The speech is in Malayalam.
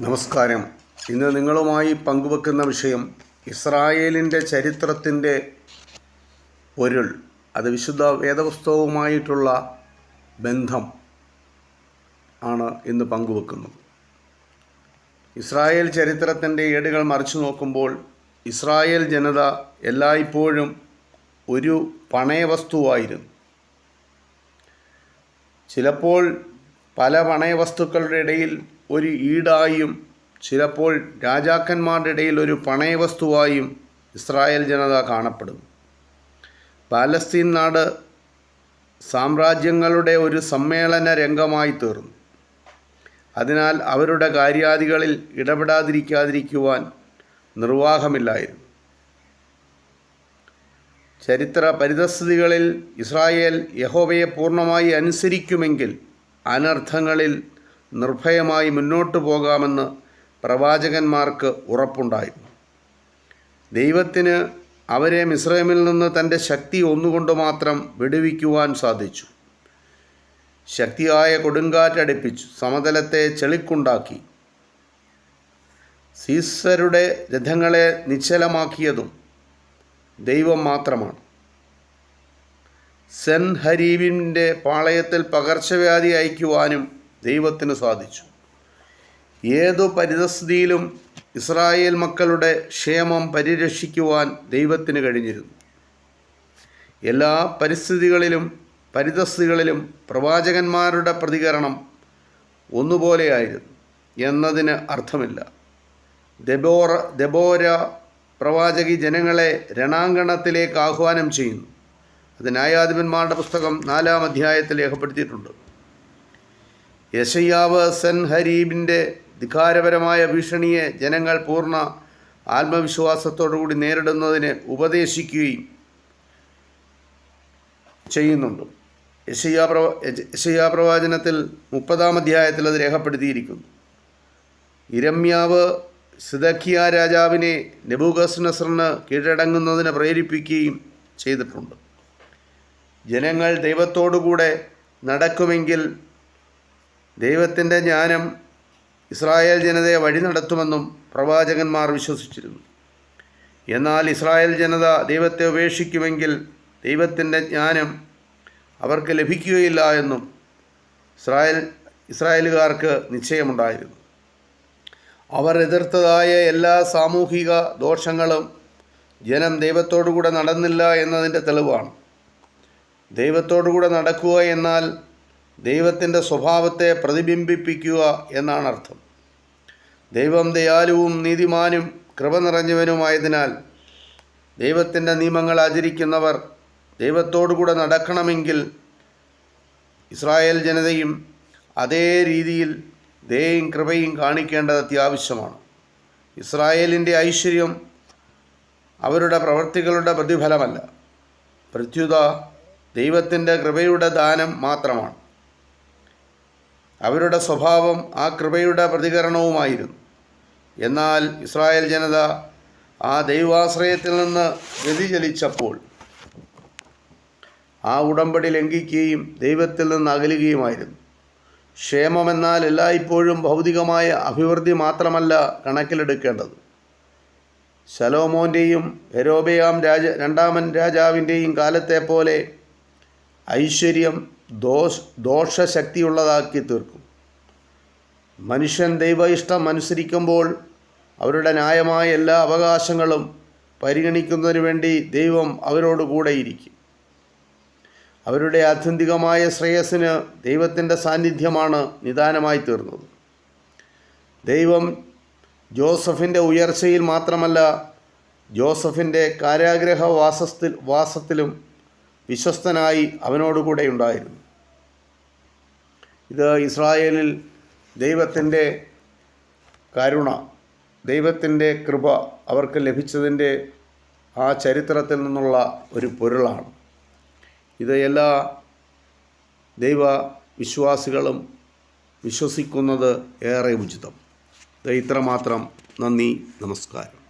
നമസ്കാരം. ഇന്ന് നിങ്ങളുമായി പങ്കുവെക്കുന്ന വിഷയം ഇസ്രായേലിന്റെ ചരിത്രത്തിന്റെ പൊരുൾ അത് വിശുദ്ധ വേദപുസ്തകവുമായിട്ടുള്ള ബന്ധം ആണ് ഇന്ന് പങ്കുവെക്കുന്നത്. ഇസ്രായേൽ ചരിത്രത്തിന്റെ ഏടുകൾ മറിച്ചു നോക്കുമ്പോൾ ഇസ്രായേൽ ജനത എല്ലായ്പ്പോഴും ഒരു പണയവസ്തുവായിരുന്നു. ചിലപ്പോൾ പല പണയവസ്തുക്കളുടെ ഇടയിൽ ഒരു ഈടായും ചിലപ്പോൾ രാജാക്കന്മാരുടെ ഇടയിൽ ഒരു പണയവസ്തുവായും ഇസ്രായേൽ ജനത കാണപ്പെടും പാലസ്തീൻ നാട് സാമ്രാജ്യങ്ങളുടെ ഒരു സമ്മേളന രംഗമായി തീർന്നു. അതിനാൽ അവരുടെ കാര്യാദികളിൽ ഇടപെടാതിരിക്കാതിരിക്കുവാൻ നിർവാഹമില്ലായിരുന്നു. ചരിത്ര പരിതസ്ഥിതികളിൽ ഇസ്രായേൽ യഹോവയെ പൂർണമായി അനുസരിക്കുമെങ്കിൽ അനർത്ഥങ്ങളിൽ നിർഭയമായി മുന്നോട്ടു പോകാമെന്ന് പ്രവാചകന്മാർക്ക് ഉറപ്പുണ്ടായിരുന്നു. ദൈവത്തിന് അവരെ മിസ്രൈമിൽ നിന്ന് തന്റെ ശക്തി ഒന്നുകൊണ്ട് മാത്രം വിടുവിക്കുവാൻ സാധിച്ചു. ശക്തിയായ കൊടുങ്കാറ്റടിപ്പിച്ചു സമതലത്തെ ചെളിക്കുണ്ടാക്കി. സീസരുടെ രഥങ്ങളെ നിശ്ചലമാക്കിയതും ദൈവം മാത്രമാണ്. സെൻ ഹരീബിന്റെ പാളയത്തിൽ പകർച്ചവ്യാധി അയക്കുവാനും ദൈവത്തിന് സാധിച്ചു. ഏതു പരിതസ്ഥിതിയിലും ഇസ്രായേൽ മക്കളുടെ ക്ഷേമം പരിരക്ഷിക്കുവാൻ ദൈവത്തിന് കഴിഞ്ഞിരുന്നു. എല്ലാ പരിസ്ഥിതികളിലും പരിതസ്ഥിതികളിലും പ്രവാചകന്മാരുടെ പ്രതികരണം ഒന്നുപോലെയായിരുന്നു എന്നതിന് അർത്ഥമില്ല. ദബോറ ദബോര പ്രവാചകി ജനങ്ങളെ രണാങ്കണത്തിലേക്ക് ആഹ്വാനം ചെയ്യുന്നു. അത് ന്യായാധിപന്മാരുടെ പുസ്തകം നാലാം അധ്യായത്തിൽ രേഖപ്പെടുത്തിയിട്ടുണ്ട്. യശയ്യാവ് സെൻ ഹരീബിന്റെ ധികാരപരമായ ഭീഷണിയെ ജനങ്ങൾ പൂർണ ആത്മവിശ്വാസത്തോടുകൂടി നേരിടുന്നതിന് ഉപദേശിക്കുകയും ചെയ്യുന്നുണ്ട്. യശയ്യാ പ്രവ യശയ്യാ പ്രവാചനത്തിൽ മുപ്പതാം അധ്യായത്തിൽ അത് രേഖപ്പെടുത്തിയിരിക്കുന്നു. ഇരമ്യാവ് സിദക്കിയ രാജാവിനെ നെബൂഗസ് നസറിന് കീഴടങ്ങുന്നതിന് പ്രേരിപ്പിക്കുകയും ചെയ്തിട്ടുണ്ട്. ജനങ്ങൾ ദൈവത്തോടുകൂടെ നടക്കുമെങ്കിൽ ദൈവത്തിന്റെ ജ്ഞാനം ഇസ്രായേൽ ജനതയെ വഴി നടത്തുമെന്നും പ്രവാചകന്മാർ വിശ്വസിച്ചിരുന്നു. എന്നാൽ ഇസ്രായേൽ ജനത ദൈവത്തെ ഉപേക്ഷിക്കുമെങ്കിൽ ദൈവത്തിന്റെ ജ്ഞാനം അവർക്ക് ലഭിക്കുകയില്ല എന്നും ഇസ്രായേൽ ഇസ്രായേലുകാർക്ക് നിശ്ചയമുണ്ടായിരുന്നു. അവർ എതിർത്തതായ എല്ലാ സാമൂഹിക ദോഷങ്ങളും ജനം ദൈവത്തോടുകൂടെ നടന്നില്ല എന്നതിന്റെ തെളിവാണ്. ദൈവത്തോടുകൂടെ നടക്കുക എന്നാൽ ദൈവത്തിന്റെ സ്വഭാവത്തെ പ്രതിബിംബിപ്പിക്കുക എന്നാണ് അർത്ഥം ദൈവം ദയാലുവും നീതിമാനും കൃപ നിറഞ്ഞവനുമായതിനാൽ ദൈവത്തിന്റെ നിയമങ്ങൾ ആചരിക്കുന്നവർ ദൈവത്തോടുകൂടെ നടക്കണമെങ്കിൽ ഇസ്രായേൽ ജനതയും അതേ രീതിയിൽ ദയയും കൃപയും കാണിക്കേണ്ടത് അത്യാവശ്യമാണ്. ഇസ്രായേലിന്റെ ഐശ്വര്യം അവരുടെ പ്രവൃത്തികളുടെ പ്രതിഫലമല്ല. പ്രത്യുത ദൈവത്തിന്റെ കൃപയുടെ ദാനം മാത്രമാണ്. അവരുടെ സ്വഭാവം ആ കൃപയുടെ പ്രതികരണവുമായിരുന്നു. എന്നാൽ ഇസ്രായേൽ ജനത ആ ദൈവാശ്രയത്തിൽ നിന്ന് വ്യതിചലിച്ചപ്പോൾ ആ ഉടമ്പടി ലംഘിക്കുകയും ദൈവത്തിൽ നിന്ന് അകലുകയുമായിരുന്നു. ക്ഷേമമെന്നാൽ എല്ലായ്പ്പോഴും ഭൗതികമായ അഭിവൃദ്ധി മാത്രമല്ല കണക്കിലെടുക്കേണ്ടത്. ശലോമോന്റെയും ഹെരോബയാം രാജ രണ്ടാമൻ രാജാവിന്റെയും കാലത്തെ പോലെ ഐശ്വര്യം ദോഷ ദോഷശക്തിയുള്ളതാക്കി തീർക്കും. മനുഷ്യൻ ദൈവ ഇഷ്ടം അനുസരിക്കുമ്പോൾ അവരുടെ ന്യായമായ എല്ലാ അവകാശങ്ങളും പരിഗണിക്കുന്നതിന് വേണ്ടി ദൈവം അവരോട് കൂടെയിരിക്കും അവരുടെ ആത്യന്തികമായ ശ്രേയസ്സിന് ദൈവത്തിന്റെ സാന്നിധ്യമാണ് നിദാനമായി തീർന്നത്. ദൈവം ജോസഫിന്റെ ഉയർച്ചയിൽ മാത്രമല്ല ജോസഫിന്റെ കാരാഗ്രഹ വാസത്തിൽ വാസത്തിലും വിശ്വസ്തനായി അവനോടുകൂടെ ഉണ്ടായിരുന്നു. ഇത് ഇസ്രായേലിൽ ദൈവത്തിന്റെ കരുണ ദൈവത്തിന്റെ കൃപ അവർക്ക് ലഭിച്ചതിന്റെ ആ ചരിത്രത്തിൽ നിന്നുള്ള ഒരു പൊരുളാണ്. ഇത് എല്ലാ ദൈവ വിശ്വാസികളും വിശ്വസിക്കുന്നത് ഏറെ ഉചിതം. ഇത് ഇത്രമാത്രം. നന്ദി നമസ്കാരം.